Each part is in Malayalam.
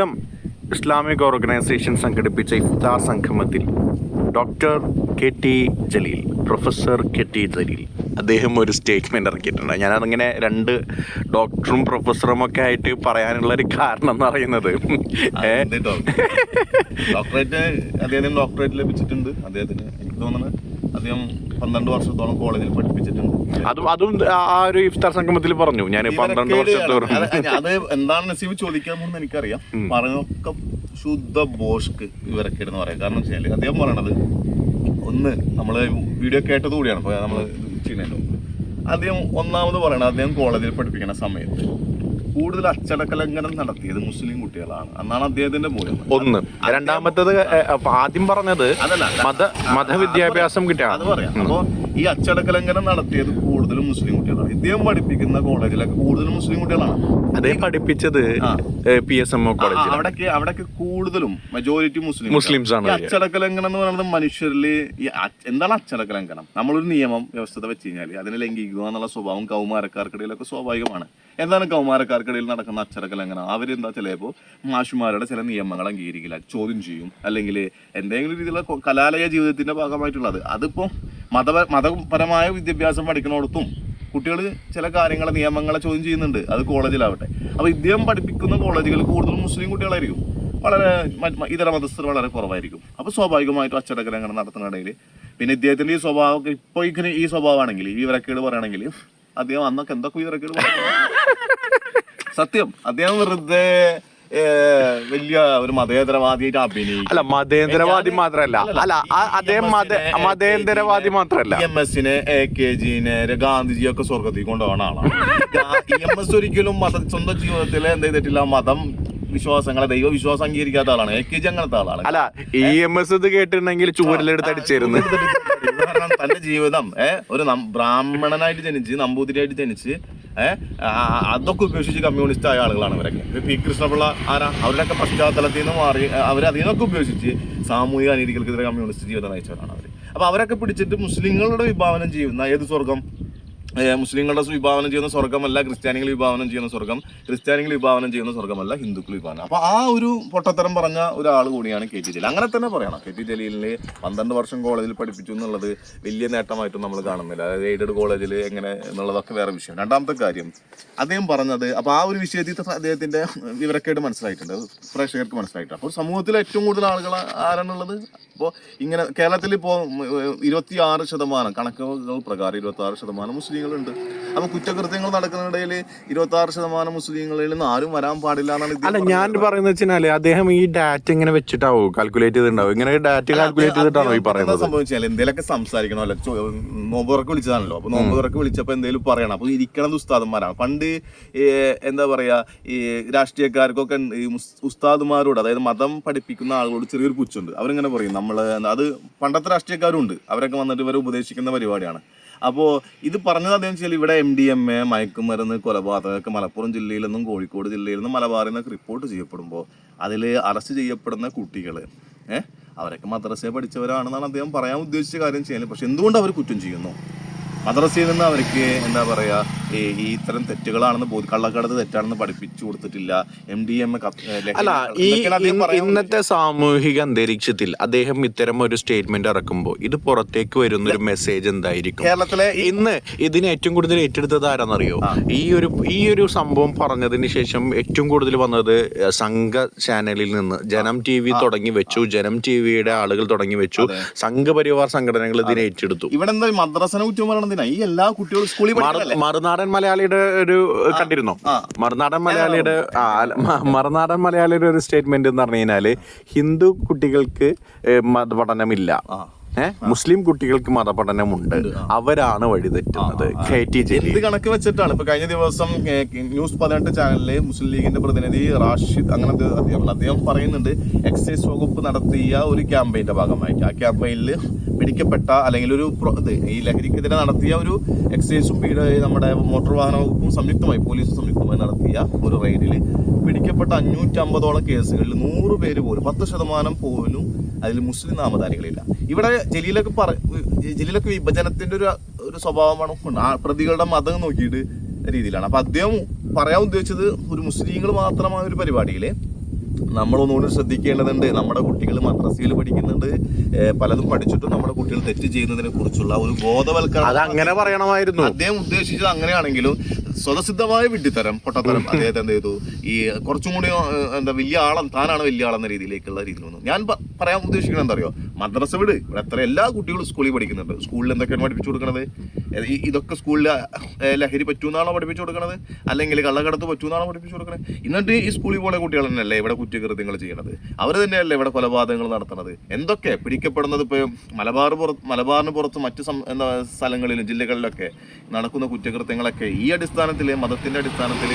ഇത്തം ഇസ്ലാമിക് ഓർഗനൈസേഷൻ സംഘടിപ്പിച്ച ഇഫ്താർ സംഗമത്തിൽ doctor K T Jaleel professor K T Jaleel. അദ്ദേഹം ഒരു സ്റ്റേറ്റ്മെന്റ് ഇറക്കിയിട്ടുണ്ട്. ഞാനതിങ്ങനെ രണ്ട് ഡോക്ടറും പ്രൊഫസറും ഒക്കെ ആയിട്ട് പറയാനുള്ള ഒരു കാരണം എന്ന് പറയുന്നത്. ഡോക്ടറേറ്റ് അദ്ദേഹത്തിന് ഡോക്ടറേറ്റ് ലഭിച്ചിട്ടുണ്ട്. അദ്ദേഹത്തിന് എനിക്ക് തോന്നുന്നത് അദ്ദേഹം പന്ത്രണ്ട് വർഷത്തോളം കോളേജിൽ പഠിപ്പിച്ചിട്ടുണ്ട്. അതും അതും ആ ഒരു ഇഫ്താർ സംഗമത്തിൽ പറഞ്ഞു. ഞാൻ പന്ത്രണ്ട് വർഷത്തോളം. അത് എന്താണ് നസീബ് ചോദിക്കാമെന്ന് എനിക്കറിയാം. പറഞ്ഞൊക്കെ ശുദ്ധ ബോഷ്ക്ക് ഇവരൊക്കെ എന്ന് പറയാം. കാരണം വെച്ചാൽ അദ്ദേഹം പറയണത് ഒന്ന് നമ്മൾ വീഡിയോ കേട്ടത് കൂടിയാണ്. നമ്മൾ ചെയ്യുന്നതിന് മുമ്പ് അദ്ദേഹം ഒന്നാമത് പറയണത് അദ്ദേഹം കോളേജിൽ പഠിപ്പിക്കുന്ന സമയത്ത് കൂടുതൽ അച്ചടക്കലംഘനം നടത്തിയത് മുസ്ലിം കുട്ടികളാണ്. എന്നാണ് അദ്ദേഹത്തിന്റെ മൂല്യം. ഒന്ന്. രണ്ടാമത്തത് ആദ്യം പറഞ്ഞത് മത മതവിദ്യാഭ്യാസം കിട്ടിയ അത് പറയാം. അപ്പോ ഈ അച്ചടക്ക ലംഘനം നടത്തിയത് കൂടുതലും മുസ്ലിം കുട്ടികളാണ്. ഇദ്ദേഹം പഠിപ്പിക്കുന്ന കോളേജിലൊക്കെ കൂടുതലും മുസ്ലിം കുട്ടികളാണ്. അദ്ദേഹം പഠിപ്പിച്ചത്. P S M O college അവിടൊക്കെ അവിടൊക്കെ കൂടുതലും മെജോറിറ്റി മുസ്ലിം മുസ്ലിംസ് ആണ് അച്ചടക്കലംഘനം എന്ന് പറയുന്നത് മനുഷ്യരിൽ എന്താണ് അച്ചടക്ക ലംഘനം നമ്മളൊരു നിയമം വ്യവസ്ഥ വെച്ച് കഴിഞ്ഞാൽ അതിനെ ലംഘിക്കുക എന്നുള്ള സ്വഭാവം കൗമാരക്കാർക്കിടയിലൊക്കെ സ്വാഭാവികമാണ്. എന്താണ് കൗമാരക്കാർക്കിടയിൽ നടക്കുന്ന അവർ അവരെന്താ ചിലപ്പോൾ മാഷുമാരുടെ ചില നിയമങ്ങൾ അംഗീകരിക്കില്ല ചോദ്യം ചെയ്യും. അല്ലെങ്കിൽ എന്തെങ്കിലും രീതിയിലുള്ള കലാലയ ജീവിതത്തിന്റെ ഭാഗമായിട്ടുള്ളത്. അതിപ്പോ മത മതപരമായ വിദ്യാഭ്യാസം പഠിക്കുന്നിടത്തും കുട്ടികൾ ചില കാര്യങ്ങളെ നിയമങ്ങളെ ചോദ്യം ചെയ്യുന്നുണ്ട്. അത് കോളേജിലാവട്ടെ. അപ്പോൾ ഇദ്ദേഹം പഠിപ്പിക്കുന്ന കോളേജുകൾ കൂടുതൽ മുസ്ലിം കുട്ടികളായിരിക്കും. വളരെ ഇതര മതസ്ഥർ വളരെ കുറവായിരിക്കും. അപ്പോൾ സ്വാഭാവികമായിട്ടും അച്ചടക്ക ലംഘനം നടത്തുന്ന പിന്നെ ഇദ്ദേഹത്തിന്റെ ഈ സ്വഭാവം ഇപ്പൊ ഇങ്ങനെ ഈ സ്വഭാവമാണെങ്കിൽ ഈ വിവരക്കേട് പറയുകയാണെങ്കിൽ അദ്ദേഹം അന്നൊക്കെ എന്തൊക്കെ വിവരക്കേട് സത്യം. അദ്ദേഹം വെറുതെ വലിയ ഒരു മതേതരവാദിയായിട്ട് അഭിനയിക്കും. അല്ല മതേന്ദ്രവാദി മാത്രല്ല അല്ല അദ്ദേഹം മതേതരവാദി മതേന്ദ്രവാദി മാത്രല്ല എം എസിനെ എ കെ ജിനെ ഗാന്ധിജിയൊക്കെ സ്വർഗത്തിൽ കൊണ്ടുപോകണ ആളാണ്. എം എസ് ഒരിക്കലും മത സ്വന്തം ജീവിതത്തിൽ എന്ത് ചെയ്തിട്ടില്ല മതം വിശ്വാസങ്ങളെ ദൈവവിശ്വാസം അംഗീകരിക്കാത്ത ആളാണ്. എ കെ ജി അങ്ങനത്തെ ആളാണ്. അല്ല ഇ എം എസ് ഇത് കേട്ടിട്ടുണ്ടെങ്കിൽ ചൂരലെടുത്ത് അടിച്ചേരുന്നു. കാരണം തന്റെ ജീവിതം ഏഹ് ഒരു ബ്രാഹ്മണനായിട്ട് ജനിച്ച് നമ്പൂതിരിയായിട്ട് ജനിച്ച് ഏഹ് അതൊക്കെ ഉപേക്ഷിച്ച് കമ്മ്യൂണിസ്റ്റ് ആയ ആളുകളാണ് അവരൊക്കെ പി കൃഷ്ണപിള്ള ആരാ? അവരുടെയൊക്കെ പശ്ചാത്തലത്തിൽ നിന്ന് മാറി അവരതിനൊക്കെ ഉപേക്ഷിച്ച് സാമൂഹിക അനീതികൾക്കെതിരെ കമ്മ്യൂണിസ്റ്റ് ജീവിതം നയിച്ചവരാണ് അവർ അപ്പൊ അവരൊക്കെ പിടിച്ചിട്ട് മുസ്ലിങ്ങളുടെ വിഭാവനം ചെയ്യുന്ന ഏത് സ്വർഗം മുസ്ലിങ്ങളുടെ വിഭാവനം ചെയ്യുന്ന സ്വർഗമല്ല ക്രിസ്ത്യാനികൾ വിഭാവനം ചെയ്യുന്ന സ്വർഗം ക്രിസ്ത്യാനികൾ വിഭാവനം ചെയ്യുന്ന സ്വർഗമല്ല ഹിന്ദുക്കൾ വിഭാവനം. അപ്പൊ ആ ഒരു പൊട്ടത്തരം പറഞ്ഞ ഒരാൾ കൂടിയാണ് കെ ടി ജലീൽ. അങ്ങനെ തന്നെ പറയണം. കെ ടി ജലീലിന് പന്ത്രണ്ട് വർഷം കോളേജിൽ പഠിപ്പിച്ചു എന്നുള്ളത് വലിയ നേട്ടമായിട്ടും നമ്മൾ കാണുന്നില്ല. അതായത് എയ്ഡഡ് കോളേജിൽ എങ്ങനെ എന്നുള്ളതൊക്കെ വേറെ വിഷയം. രണ്ടാമത്തെ കാര്യം അദ്ദേഹം പറഞ്ഞത് അപ്പൊ ആ ഒരു വിഷയത്തിൽ അദ്ദേഹത്തിന്റെ വിവരക്കേട് മനസ്സിലായിട്ടുണ്ട്. പ്രേക്ഷകർക്ക് മനസ്സിലായിട്ടുണ്ട്. അപ്പോൾ സമൂഹത്തിൽ ഏറ്റവും കൂടുതൽ ആളുകൾ ആരാണുള്ളത്? അപ്പോൾ ഇങ്ങനെ കേരളത്തിൽ ഇപ്പോൾ ഇരുപത്തി ആറ് ശതമാനം കണക്കുകൾ പ്രകാരം ഇരുപത്തി ആറ് ശതമാനം മുസ്ലിങ്ങളുണ്ട്. അപ്പൊ കുറ്റകൃത്യങ്ങൾ നടക്കുന്നിടയിൽ ഇരുപത്തി ആറ് ശതമാനം മുസ്ലിങ്ങളിൽ നിന്ന് ആരും വരാൻ പാടില്ല എന്നാണ് അല്ല ഞാൻ പറയുന്നത്. വെച്ചാൽ അദ്ദേഹം ഈ ഡാറ്റ ഇങ്ങനെ വെച്ചിട്ടാവോ? കാൽക്കുലേറ്റ് ചെയ്തിട്ടുണ്ടാവും? ഇങ്ങനെ ഡാറ്റ കാൽക്കുലേറ്റ് ചെയ്തിട്ടാണോ ഈ പറയുന്നത്? സംഭവിച്ചാൽ എന്തെങ്കിലുമൊക്കെ സംസാരിക്കണോ അല്ല നോമ്പ് തുറക്ക് വിളിച്ചതാണല്ലോ. അപ്പൊ നോമ്പ് തുറക്ക് വിളിച്ചപ്പോ എന്തെങ്കിലും പറയണം. അപ്പൊ ഇരിക്കണത് ഉസ്താദന്മാരാണ്. പണ്ട് എന്താ പറയാ ഈ രാഷ്ട്രീയക്കാർക്കൊക്കെ ഈ ഉസ്താദുമാരോട് അതായത് മതം പഠിപ്പിക്കുന്ന ആളുകളോട് ചെറിയൊരു പുച്ഛുണ്ട്. അവരിങ്ങനെ പറയും നമ്മൾ അത് പണ്ടത്തെ രാഷ്ട്രീയക്കാരും ഉണ്ട്. അവരൊക്കെ വന്നിട്ട് ഇവരെ ഉപദേശിക്കുന്ന പരിപാടിയാണ്. അപ്പോൾ ഇത് പറഞ്ഞത് അദ്ദേഹം വെച്ചാൽ ഇവിടെ എം ഡി എം എ മയക്കുമരുന്ന് കൊലപാതകമൊക്കെ മലപ്പുറം ജില്ലയിൽ നിന്നും കോഴിക്കോട് ജില്ലയിൽ നിന്നും മലബാറിൽ നിന്നൊക്കെ റിപ്പോർട്ട് ചെയ്യപ്പെടുമ്പോൾ അതിൽ അറസ്റ്റ് ചെയ്യപ്പെടുന്ന കുട്ടികൾ ഏഹ് അവരൊക്കെ മദ്രസയെ പഠിച്ചവരാണെന്നാണ് അദ്ദേഹം പറയാൻ ഉദ്ദേശിച്ച കാര്യം ചെയ്യുന്നത്. പക്ഷെ എന്തുകൊണ്ട് അവർ കുറ്റം ചെയ്യുന്നു? മദ്രസയിൽ നിന്ന് അവർക്ക് എന്താ പറയാ ഈ ഇത്തരം തെറ്റുകളാണെന്ന് ബോധ കള്ളക്കടത്ത് തെറ്റാണെന്ന് പഠിപ്പിച്ചു കൊടുത്തിട്ടില്ല. എം ഡി എം അല്ല ഈ ഇന്നത്തെ സാമൂഹിക അന്തരീക്ഷത്തിൽ അദ്ദേഹം ഇത്തരം ഒരു സ്റ്റേറ്റ്മെന്റ് ഇറക്കുമ്പോൾ ഇത് പുറത്തേക്ക് വരുന്ന ഒരു മെസ്സേജ് എന്തായിരിക്കും? കേരളത്തിലെ ഇന്ന് ഇതിന് ഏറ്റവും കൂടുതൽ ഏറ്റെടുത്തത് ആരാന്നറിയോ? ഈ ഒരു ഈ ഒരു സംഭവം പറഞ്ഞതിന് ശേഷം ഏറ്റവും കൂടുതൽ വന്നത് സംഘ ചാനലിൽ നിന്ന്. ജനം ടി വി തുടങ്ങി വെച്ചു ജനം ടി വിയുടെ ആളുകൾ തുടങ്ങി വെച്ചു. സംഘപരിവാർ സംഘടനകൾ ഇതിനെ ഏറ്റെടുത്തു. ഇവിടെ എന്താ മദ്രസന മദ്രസനെ കുറ്റം പറയണതിനാ ഈ എല്ലാ കുട്ടികളും സ്കൂളിൽ മറുനാടൻ മലയാളിയുടെ ഒരു കണ്ടിരുന്നോ? ആ. മറുനാടൻ മലയാളിയുടെ ആ അല്ല, മ- മറുനാടൻ മലയാളിയുടെ ഒരു സ്റ്റേറ്റ്മെന്റ് എന്ന് പറഞ്ഞു കഴിഞ്ഞാൽ ഹിന്ദു കുട്ടികൾക്ക് ഏ, മതപഠനമില്ല. ഏഹ് മുസ്ലിം കുട്ടികൾക്ക് മതപഠനമുണ്ട്. അവരാണ് വഴിതെറ്റുന്നത്. K T Jaleel. എന്ത് കണക്ക് വെച്ചിട്ടാണ്? ഇപ്പൊ കഴിഞ്ഞ ദിവസം ഏ, ന്യൂസ് പതിനെട്ട് ചാനലിൽ മുസ്ലിം ലീഗിന്റെ പ്രതിനിധി റാഷിദ് അങ്ങനത്തെ അദ്ദേഹം അദ്ദേഹം പറയുന്നുണ്ട് എക്സൈസ് വകുപ്പ് നടത്തിയ ഒരു ക്യാമ്പയിന്റെ ഭാഗമായിട്ട്. ആ ക്യാമ്പയിനിൽ പിടിക്കപ്പെട്ട അല്ലെങ്കിൽ ഒരു ഈ ലഹരിക്കെതിരെ നടത്തിയ ഒരു എക്സൈസും നമ്മുടെ മോട്ടോർ വാഹന വകുപ്പും സംയുക്തമായി പോലീസും സംയുക്തമായി നടത്തിയ ഒരു റെയ്ഡിൽ പിടിക്കപ്പെട്ട അഞ്ഞൂറ്റമ്പതോളം കേസുകളിൽ നൂറ് പേര് പോലും പത്ത് ശതമാനം പോലും അതിൽ മുസ്ലിം നാമധാരികളില്ല. ഇവിടെ ജലീലൊക്കെ പറ ജലീലൊക്കെ വിഭജനത്തിന്റെ ഒരു ഒരു സ്വഭാവമാണ് പ്രതികളുടെ മതം നോക്കിയിട്ട് രീതിയിലാണ്. അപ്പൊ അദ്ദേഹം പറയാൻ ഉദ്ദേശിച്ചത് ഒരു മുസ്ലിങ്ങൾ മാത്രമായ ഒരു പരിപാടിയിൽ. നമ്മളൊന്നുകൂടി ശ്രദ്ധിക്കേണ്ടതുണ്ട്. നമ്മുടെ കുട്ടികൾ മദ്രസയിൽ പഠിക്കുന്നുണ്ട്. പലതും പഠിച്ചിട്ടും നമ്മുടെ കുട്ടികൾ തെറ്റ് ചെയ്യുന്നതിനെ കുറിച്ചുള്ള ഒരു അത് ബോധവൽക്കരണം അങ്ങനെ പറയണമായിരുന്നു. അദ്ദേഹം ഉദ്ദേശിച്ചത് അങ്ങനെയാണെങ്കിലും സ്വതസിദ്ധമായ വിഡ്ഢിത്തരം പൊട്ടത്തരം അദ്ദേഹത്തെ എന്ത് ചെയ്തു? ഈ കുറച്ചും കൂടി എന്താ വലിയ ആളം താനാണ് വലിയ ആളെന്ന രീതിയിലേക്കുള്ള രീതിയിൽ വന്നു. ഞാൻ പറയാൻ ഉദ്ദേശിക്കുന്നത് എന്താ അറിയോ? മദ്രസ വിട്. ഇവിടെ എത്ര എല്ലാ കുട്ടികളും സ്കൂളിൽ പഠിക്കുന്നുണ്ട്. സ്കൂളിൽ എന്തൊക്കെയാണ് പഠിപ്പിച്ചു കൊടുക്കുന്നത് ഇതൊക്കെ സ്കൂളിൽ ലഹരി പറ്റൂന്നാണോ പഠിപ്പിച്ചു കൊടുക്കണത്? അല്ലെങ്കിൽ കള്ളക്കടത്ത് പറ്റൂന്നാണോ പഠിപ്പിച്ചു കൊടുക്കണത്? എന്നിട്ട് ഈ സ്കൂളിൽ പോലെ കുട്ടികൾ തന്നെയല്ലേ ഇവിടെ കുറ്റകൃത്യങ്ങൾ ചെയ്യണത്? അവർ തന്നെയല്ലേ ഇവിടെ കൊലപാതകങ്ങൾ നടത്തുന്നത്? എന്തൊക്കെ പിടിക്കപ്പെടുന്നത് ഇപ്പോൾ മലബാർ പുറത്ത് മലബാറിന് പുറത്ത് മറ്റ് എന്താ സ്ഥലങ്ങളിലും ജില്ലകളിലൊക്കെ നടക്കുന്ന കുറ്റകൃത്യങ്ങളൊക്കെ ഈ അടിസ്ഥാനത്തിൽ മതത്തിന്റെ അടിസ്ഥാനത്തിൽ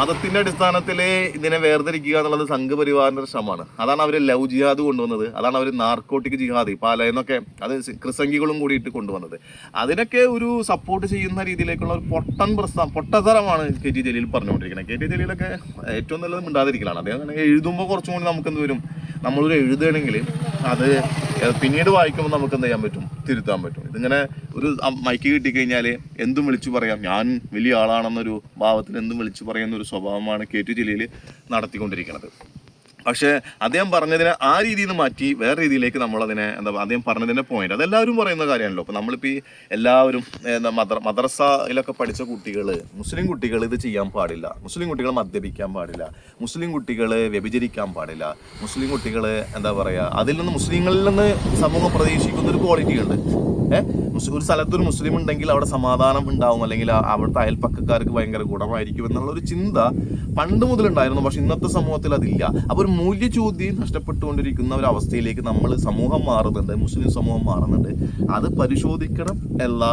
മതത്തിന്റെ അടിസ്ഥാനത്തിൽ ഇതിനെ വേർതിരിക്കുക എന്നുള്ളത് സംഘപരിവാറിന്റെ ഒരു ശ്രമമാണ്. അതാണ് അവർ ലവ് ജിഹാദ് കൊണ്ടുവന്നത്. അതാണ് അവർ നാർക്കോട്ടിക് ജിഹാദ് പാലയെന്നൊക്കെ അത് ക്രിസംഗികളും കൂടിയിട്ട് കൊണ്ടുവന്നത്. അതിനൊക്കെ ഒരു സപ്പോർട്ട് ചെയ്യുന്ന രീതിയിലേക്കുള്ള ഒരു പൊട്ടൻ പ്രസ്ഥാനം പൊട്ടതരമാണ് കെ ടി ജലീൽ പറഞ്ഞുകൊണ്ടിരിക്കുന്നത്. കെ ടി ജലീലൊക്കെ ഏറ്റവും നല്ലത് മിണ്ടാതിരിക്കലാണ്. അദ്ദേഹം എഴുതുമ്പോൾ കുറച്ചും കൂടി നമുക്ക് എന്ത് വരും? നമ്മളൊരു എഴുതുകയാണെങ്കിൽ അത് പിന്നീട് വായിക്കുമ്പോൾ നമുക്ക് എന്ത് ചെയ്യാൻ പറ്റും? തിരുത്താൻ പറ്റും. ഇതിങ്ങനെ ഒരു മൈക്ക് കിട്ടിക്കഴിഞ്ഞാൽ എന്തും വിളിച്ചു പറയാം. ഞാൻ വലിയ ആളാണെന്നൊരു ഭാവത്തിൽ എന്തും വിളിച്ചു പറയുന്ന ഒരു സ്വഭാവമാണ് കെ ടി ജലീൽ നടത്തിക്കൊണ്ടിരിക്കുന്നത്. പക്ഷേ അദ്ദേഹം പറഞ്ഞതിനെ ആ രീതിയിൽ നിന്ന് മാറ്റി വേറെ രീതിയിലേക്ക് നമ്മളതിനെ എന്താ അദ്ദേഹം പറഞ്ഞതിന്റെ പോയിന്റ് അതെല്ലാവരും പറയുന്ന കാര്യമാണല്ലോ. അപ്പോൾ നമ്മളിപ്പോൾ ഈ എല്ലാവരും എന്താ മദ്ര മദ്രസയിലൊക്കെ പഠിച്ച കുട്ടികൾ മുസ്ലിം കുട്ടികൾ ഇത് ചെയ്യാൻ പാടില്ല. മുസ്ലിം കുട്ടികൾ മദ്യപിക്കാൻ പാടില്ല. മുസ്ലിം കുട്ടികൾ വ്യഭിചരിക്കാൻ പാടില്ല. മുസ്ലിം കുട്ടികൾ എന്താ പറയുക അതിൽ നിന്ന് മുസ്ലിങ്ങളിൽ നിന്ന് സമൂഹം പ്രതീക്ഷിക്കുന്ന ഒരു ക്വാളിറ്റിയുണ്ട് ഒരു സ്ഥലത്തൊരു മുസ്ലിം ഉണ്ടെങ്കിൽ അവിടെ സമാധാനം ഉണ്ടാവും. അല്ലെങ്കിൽ അവിടുത്തെ അയൽപ്പക്കക്കാർക്ക് ഭയങ്കര ഗുണമായിരിക്കും എന്നുള്ള ഒരു ചിന്ത പണ്ട് മുതലുണ്ടായിരുന്നു. പക്ഷെ ഇന്നത്തെ സമൂഹത്തിൽ അതില്ല. അപ്പൊ ഒരു മൂല്യചോദ്യം നഷ്ടപ്പെട്ടുകൊണ്ടിരിക്കുന്ന ഒരു അവസ്ഥയിലേക്ക് നമ്മൾ സമൂഹം മാറുന്നുണ്ട് മുസ്ലിം സമൂഹം മാറുന്നുണ്ട്. അത് പരിശോധിക്കണം എന്ന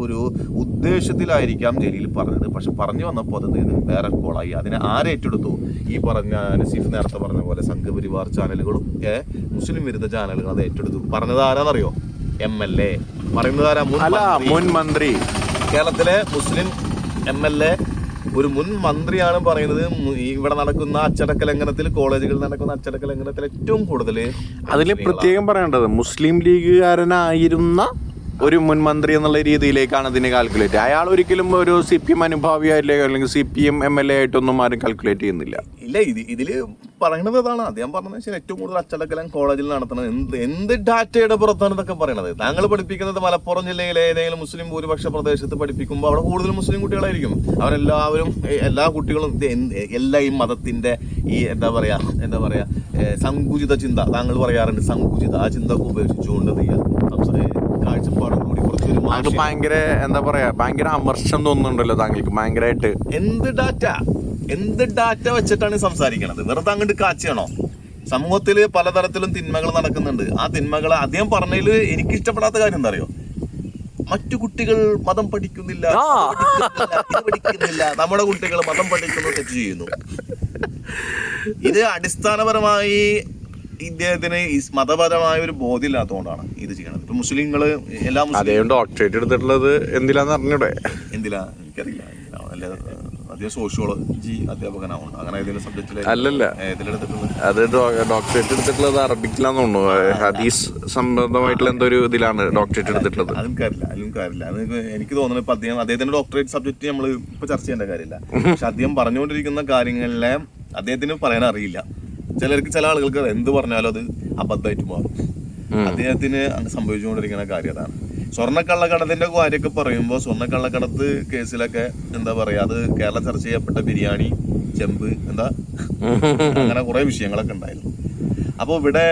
ഒരു ഉദ്ദേശത്തിലായിരിക്കാം ജലീൽ പറഞ്ഞത്. പക്ഷെ പറഞ്ഞു വന്നപ്പോൾ അത്? വേറെ കോളായി. അതിനെ ആരേറ്റെടുത്തു? ഈ പറഞ്ഞ നസീഫ് നേരത്തെ പറഞ്ഞ പോലെ സംഘപരിവാർ ചാനലുകളും മുസ്ലിം വിരുദ്ധ ചാനലുകളും അത് ഏറ്റെടുത്തു. പറഞ്ഞത് ആരാന്നറിയോ? M L A. പറയുന്നത് ആരാ. മുൻ മന്ത്രി. കേരളത്തിലെ മുസ്ലിം എം എൽ എ ഒരു മുൻ മന്ത്രിയാണ് പറയുന്നത് ഇവിടെ നടക്കുന്ന അച്ചടക്ക ലംഘനത്തിൽ കോളേജുകളിൽ നടക്കുന്ന അച്ചടക്ക ലംഘനത്തിൽ ഏറ്റവും കൂടുതൽ അതിൽ പ്രത്യേകം പറയേണ്ടത് മുസ്ലിം ലീഗുകാരനായിരുന്ന ഒരു മുൻ മന്ത്രി എന്നുള്ള രീതിയിലേക്കാണ് അതിനെ കാൽക്കുലേറ്റ് അയാൾ ഒരിക്കലും ഒരു സി പി എം അനുഭാവിയായില്ലേ അല്ലെങ്കിൽ C P M M L A ആയിട്ടൊന്നും ആരും കാൽക്കുലേറ്റ് ചെയ്യുന്നില്ല. ഇല്ല ഇത് ഇതിൽ പറയുന്നത് അതാണ്. അദ്ദേഹം പറഞ്ഞത് വെച്ചാൽ ഏറ്റവും കൂടുതൽ അച്ചടക്കലം കോളേജിൽ നടത്തണം എന്ത് എന്ത് ഡാറ്റയുടെ പുറത്താണ് ഇതൊക്കെ പറയണത്? താങ്കൾ പഠിപ്പിക്കുന്നത് മലപ്പുറം ജില്ലയിലെ ഏതെങ്കിലും മുസ്ലിം ഭൂരിപക്ഷ പ്രദേശത്ത് പഠിപ്പിക്കുമ്പോൾ അവിടെ കൂടുതൽ മുസ്ലിം കുട്ടികളായിരിക്കും. അവരെല്ലാവരും എല്ലാ കുട്ടികളും എല്ലാ ഈ മതത്തിന്റെ ഈ എന്താ പറയാ എന്താ പറയാ സങ്കുചിത ചിന്ത താങ്കൾ പറയാറുണ്ട് സങ്കുചിത ആ ചിന്ത ഉപേക്ഷിച്ചുകൊണ്ട് എന്ത് ചെയ്യാം സംസാ- കാഴ്ചപ്പാടോടുകൂടി കുറച്ചൊരു മാനുഷിക ഭയങ്കര എന്താ പറയാ ഭയങ്കര അമർഷം തോന്നുന്നുണ്ടല്ലോ താങ്കൾക്ക് ഭയങ്കരമായിട്ട് എന്ത് ഡാറ്റ? എന്ത് ഡാറ്റ വെച്ചിട്ടാണ് സംസാരിക്കണത്? വെറുതെ അങ്ങോട്ട് കാച്ചിയാണോ? സമൂഹത്തിൽ പലതരത്തിലും തിന്മകൾ നടക്കുന്നുണ്ട്. ആ തിന്മകൾ അദ്ദേഹം പറഞ്ഞതിൽ എനിക്ക് ഇഷ്ടപ്പെടാത്ത കാര്യം എന്താ അറിയോ? മറ്റു കുട്ടികൾ മതം പഠിക്കുന്നില്ല ഇത് പഠിക്കുന്നില്ല. നമ്മുടെ കുട്ടികൾ മതം പഠിക്കുന്നു തെറ്റ് ചെയ്യുന്നു. ഇത് അടിസ്ഥാനപരമായി ഇദ്ദേഹത്തിന് മതപരമായ ഒരു ബോധ്യം ഇല്ലാത്തതുകൊണ്ടാണ് ഇത് ചെയ്യണത്. ഇപ്പൊ മുസ്ലിങ്ങൾ എല്ലാ മുസ്ലിം അദ്ദേഹം ഡോക്ടറേറ്റ് എടുത്തിട്ടുള്ളത് എന്തിലാന്ന് അറിഞ്ഞൂടെ? എന്തിലാ? എനിക്കറിയില്ല. അദ്ദേഹം സോഷ്യോളജി അധ്യാപകനാവുണ്ട് അങ്ങനെ ഏതെങ്കിലും സബ്ജക്റ്റിൽ അല്ലല്ല. അത് ഡോക്ടറേറ്റ് എടുത്തിട്ടുള്ളത് അറബിക്കിലാന്ന് തോന്നുന്നു. ഹദീസ് സംബന്ധമായിട്ടുള്ള എന്തോ ഒരു ഇതിലാണ് ഡോക്ടറേറ്റ് എടുത്തിട്ടുള്ളത്? അതും കാര്യമില്ല അതും കാര്യമില്ല. അത് എനിക്ക് തോന്നുന്നു ഇപ്പൊ അദ്ദേഹം അദ്ദേഹത്തിന്റെ ഡോക്ടറേറ്റ് സബ്ജക്റ്റ് നമ്മൾ ഇപ്പൊ ചർച്ച ചെയ്യേണ്ട കാര്യമില്ല. പക്ഷെ അദ്ദേഹം പറഞ്ഞുകൊണ്ടിരിക്കുന്ന കാര്യങ്ങളിലെ അദ്ദേഹത്തിന് പറയാൻ അറിയില്ല. ചിലർക്ക് ചില ആളുകൾക്ക് എന്ത് പറഞ്ഞാലും അത് അബദ്ധമായിട്ട് മാറും. അദ്ദേഹത്തിന് സംഭവിച്ചുകൊണ്ടിരിക്കുന്ന കാര്യം അതാണ്. സ്വർണക്കള്ളക്കടത്തിന്റെ കാര്യമൊക്കെ പറയുമ്പോൾ സ്വർണക്കള്ളക്കടത്ത് കേസിലൊക്കെ എന്താ പറയാ അത് കേരള ചർച്ച ചെയ്യപ്പെട്ട ബിരിയാണി ചെമ്പ് എന്താ അങ്ങനെ കുറെ വിഷയങ്ങളൊക്കെ ഉണ്ടായിരുന്നു. അപ്പോൾ ഇവിടെ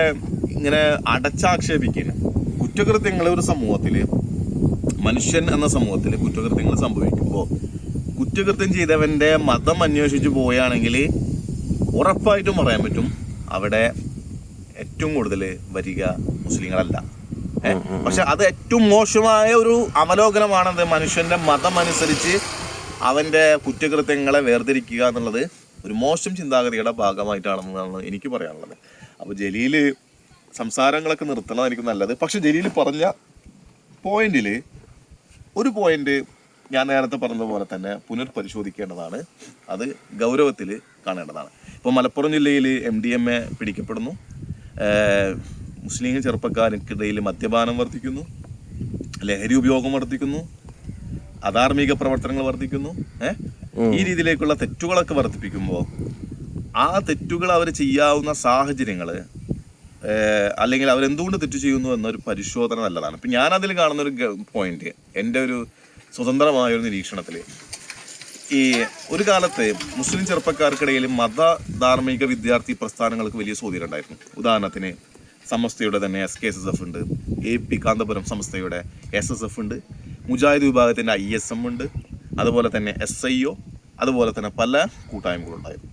ഇങ്ങനെ അടച്ചാക്ഷേപിക്കുന്ന കുറ്റകൃത്യങ്ങൾ ഒരു സമൂഹത്തിൽ മനുഷ്യൻ എന്ന സമൂഹത്തിൽ കുറ്റകൃത്യങ്ങൾ സംഭവിക്കുമ്പോൾ കുറ്റകൃത്യം ചെയ്തവന്റെ മതം അന്വേഷിച്ചു പോവുകയാണെങ്കിൽ ഉറപ്പായിട്ടും പറയാൻ പറ്റും അവിടെ ഏറ്റവും കൂടുതൽ വരിക മുസ്ലിങ്ങളല്ല. പക്ഷെ അത് ഏറ്റവും മോശമായ ഒരു അവലോകനമാണത് മനുഷ്യന്റെ മതം അനുസരിച്ച് അവന്റെ കുറ്റകൃത്യങ്ങളെ വേർതിരിക്കുക എന്നുള്ളത് ഒരു മോശം ചിന്താഗതിയുടെ ഭാഗമായിട്ടാണെന്നാണ് എനിക്ക് പറയാനുള്ളത്. അപ്പോൾ ജലീൽ സംസാരങ്ങളൊക്കെ നിർത്തണമായിരിക്കും നല്ലത്. പക്ഷെ ജലീൽ പറഞ്ഞ പോയിന്റിൽ ഒരു പോയിന്റ് ഞാൻ നേരത്തെ പറഞ്ഞതുപോലെ തന്നെ പുനർപരിശോധിക്കേണ്ടതാണ്. അത് ഗൗരവത്തിൽ കാണേണ്ടതാണ്. ഇപ്പോൾ മലപ്പുറം ജില്ലയിൽ എം ഡി എം എ പിടിക്കപ്പെടുന്നു. മുസ്ലിം ചെറുപ്പക്കാർക്കിടയിൽ മദ്യപാനം വർദ്ധിക്കുന്നു. ലഹരി ഉപയോഗം വർദ്ധിക്കുന്നു. അധാർമിക പ്രവർത്തനങ്ങൾ വർദ്ധിക്കുന്നു. ഈ രീതിയിലേക്കുള്ള തെറ്റുകളൊക്കെ വർദ്ധിപ്പിക്കുമ്പോൾ ആ തെറ്റുകൾ അവർ ചെയ്യാവുന്ന സാഹചര്യങ്ങൾ അല്ലെങ്കിൽ അവരെന്തുകൊണ്ട് തെറ്റ് ചെയ്യുന്നു എന്നൊരു പരിശോധന നല്ലതാണ്. ഇപ്പം ഞാനതിൽ അതിൽ കാണുന്ന ഒരു പോയിന്റ് എന്റെ ഒരു സ്വതന്ത്രമായ ഒരു നിരീക്ഷണത്തിൽ ഈ ഒരു കാലത്ത് മുസ്ലിം ചെറുപ്പക്കാർക്കിടയിൽ മത ധാർമ്മിക വിദ്യാർത്ഥി പ്രസ്ഥാനങ്ങൾക്ക് വലിയ സ്വാധീനം ഉണ്ടായിരുന്നു. ഉദാഹരണത്തിന് സമസ്തയുടെ തന്നെ S K S S F ഉണ്ട് എ പി കാന്തപുരം സമസ്തയുടെ എസ് എസ് എഫ് ഉണ്ട് മുജാഹിദ് വിഭാഗത്തിന്റെ ഐ എസ് എം ഉണ്ട് അതുപോലെ തന്നെ എസ് ഐ ഒ അതുപോലെ തന്നെ പല കൂട്ടായ്മകളുണ്ടായിരുന്നു.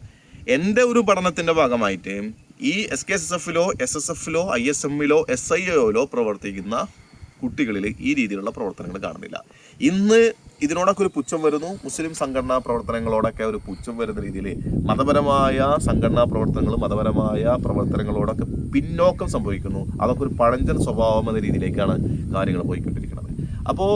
എന്റെ ഒരു പഠനത്തിന്റെ ഭാഗമായിട്ട് ഈ എസ് കെ എസ് എസ് എഫിലോ എസ് എസ് എഫിലോ ഐ എസ് എമ്മിലോ എസ് ഐ ഒയിലോ പ്രവർത്തിക്കുന്ന കുട്ടികളിൽ ഈ രീതിയിലുള്ള പ്രവർത്തനങ്ങൾ കാണുന്നില്ല. ഇന്ന് ഇതിനോടൊക്കെ ഒരു പുച്ഛം വരുന്നു. മുസ്ലിം സംഘടനാ പ്രവർത്തനങ്ങളോടൊക്കെ ഒരു പുച്ഛം വരുന്ന രീതിയിൽ മതപരമായ സംഘടനാ പ്രവർത്തനങ്ങളും മതപരമായ പ്രവർത്തനങ്ങളോടൊക്കെ പിന്നോക്കം സംഭവിക്കുന്നു. അതൊക്കെ ഒരു പഴഞ്ചൻ സ്വഭാവം എന്ന രീതിയിലേക്കാണ് കാര്യങ്ങൾ പോയിക്കൊണ്ടിരിക്കുന്നത്. അപ്പോൾ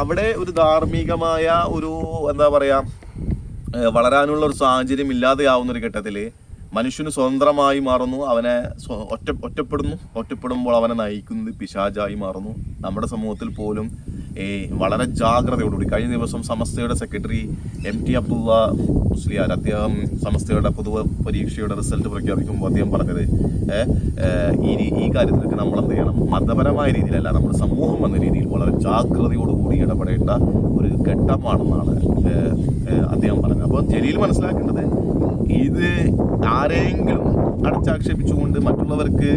അവിടെ ഒരു ധാർമ്മികമായ ഒരു എന്താ പറയുക വളരാനുള്ള ഒരു സാഹചര്യം ഇല്ലാതെയാവുന്ന ഒരു ഘട്ടത്തിൽ മനുഷ്യന് സ്വതന്ത്രമായി മാറുന്നു അവനെ ഒറ്റ ഒറ്റപ്പെടുന്നു. ഒറ്റപ്പെടുമ്പോൾ അവനെ നയിക്കുന്നത് പിശാചായി മാറുന്നു. നമ്മുടെ സമൂഹത്തിൽ പോലും വളരെ ജാഗ്രതയോടുകൂടി. കഴിഞ്ഞ ദിവസം സമസ്തയുടെ secretary M T Abdulla Musliyar അദ്ദേഹം സമസ്തയുടെ പൊതു പരീക്ഷയുടെ റിസൾട്ട് പ്രഖ്യാപിക്കുമ്പോൾ അദ്ദേഹം പറഞ്ഞത് ഈ ഈ കാര്യത്തിലൊക്കെ നമ്മൾ എന്ത് ചെയ്യണം? മതപരമായ രീതിയിലല്ല നമ്മുടെ സമൂഹം എന്ന രീതിയിൽ വളരെ ജാഗ്രതയോടുകൂടി ഇടപെടേണ്ട ഒരു ഘട്ടമാണെന്നാണ് അദ്ദേഹം പറഞ്ഞത്. അപ്പോൾ ജലീൽ മനസ്സിലാക്കേണ്ടത് ഇത് ആരെങ്കിലും അടച്ചാക്ഷേപിച്ചുകൊണ്ട് മറ്റുള്ളവർക്ക്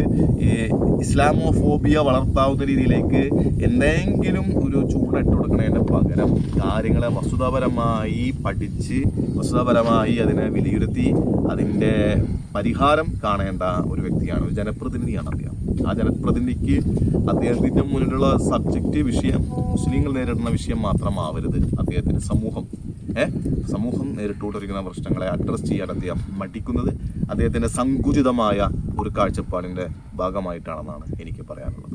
ഇസ്ലാമോ ഫോബിയ വളർത്താവുന്ന രീതിയിലേക്ക് എന്തെങ്കിലും ഒരു ചൂടിട്ട് കൊടുക്കുന്നതിന് പകരം കാര്യങ്ങളെ വസ്തുതാപരമായി പഠിച്ച് വസ്തുതാപരമായി അതിനെ വിലയിരുത്തി അതിന്റെ പരിഹാരം കാണേണ്ട ഒരു വ്യക്തിയാണ് ഒരു ജനപ്രതിനിധിയാണ് അദ്ദേഹം. ആ ജനപ്രതിനിധിക്ക് അദ്ദേഹത്തിന്റെ മുന്നിലുള്ള സബ്ജക്റ്റ് വിഷയം മുസ്ലിങ്ങൾ നേരിടുന്ന വിഷയം മാത്രമാവരുത് അദ്ദേഹത്തിന്റെ സമൂഹം. സമൂഹം നേരിട്ടുകൊണ്ടിരിക്കുന്ന പ്രശ്നങ്ങളെ അഡ്രസ്സ് ചെയ്യാൻ അദ്ദേഹം മടിക്കുന്നത് അദ്ദേഹത്തിന്റെ സങ്കുചിതമായ ഒരു കാഴ്ചപ്പാടിന്റെ ഭാഗമായിട്ടാണെന്നാണ് എനിക്ക് പറയാനുള്ളത്.